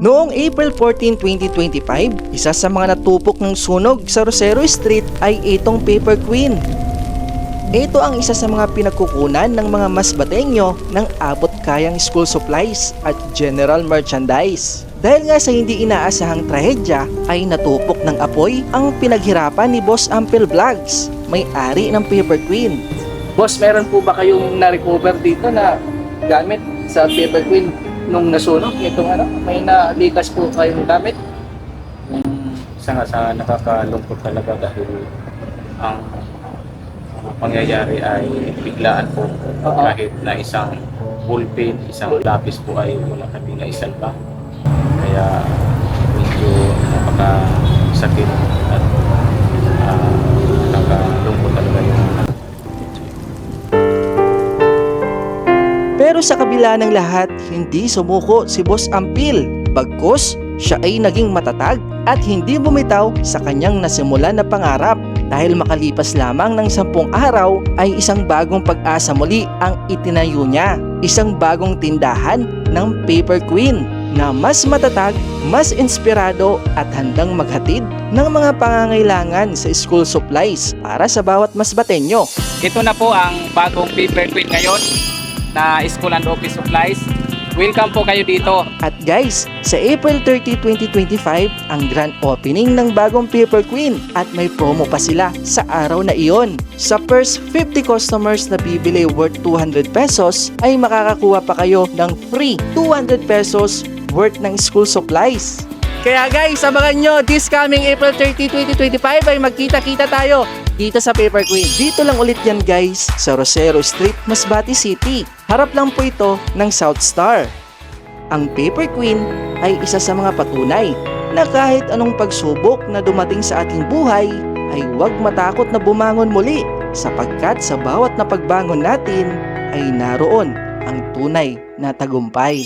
Noong April 14, 2025, isa sa mga natupok ng sunog sa Rosero Street ay itong Paper Queen. Ito ang isa sa mga pinagkukunan ng mga masbatenyo ng abot kayang school supplies at general merchandise. Dahil nga sa hindi inaasahang trahedya ay natupok ng apoy ang pinaghirapan ni Boss Ampel Vlogs, may-ari ng Paper Queen. Boss, meron po ba kayong na-recover dito na gamit sa Paper Queen nung nasunog? Itong ano, may nalikas po kayong gamit? Yung isa nga sa nakakalungkot talaga dahil ang ang pangyayari ay biglaan po Oo. kahit na isang ballpen, isang lapis po ay wala kami na isalba. Kaya medyo napakasakit Pero sa kabila ng lahat, hindi sumuko si Boss Ampil. Bagkus, siya ay naging matatag at hindi bumitaw sa kanyang nasimulan na pangarap. Dahil makalipas lamang ng sampung araw ay isang bagong pag-asa muli ang itinayo niya. Isang bagong tindahan ng Paper Queen na mas matatag, mas inspirado at handang maghatid ng mga pangangailangan sa school supplies para sa bawat masbatenyo. Ito na po ang bagong paper queen ngayon na School and Office Supplies. Welcome po kayo dito. At guys, sa April 30, 2025, ang grand opening ng bagong Paper Queen at may promo pa sila sa araw na iyon. Sa first 50 customers na bibili worth 200 pesos ay makakakuha pa kayo ng free 200 pesos worth ng school supplies. Kaya guys, abangan nyo, this coming April 30, 2025 ay magkita-kita tayo dito sa Paper Queen. Dito lang ulit yan guys, sa Rosero Street, Masbate City. Harap lang po ito ng South Star. Ang Paper Queen ay isa sa mga patunay na kahit anong pagsubok na dumating sa ating buhay ay huwag matakot na bumangon muli sapagkat sa bawat na pagbangon natin ay naroon ang tunay na tagumpay.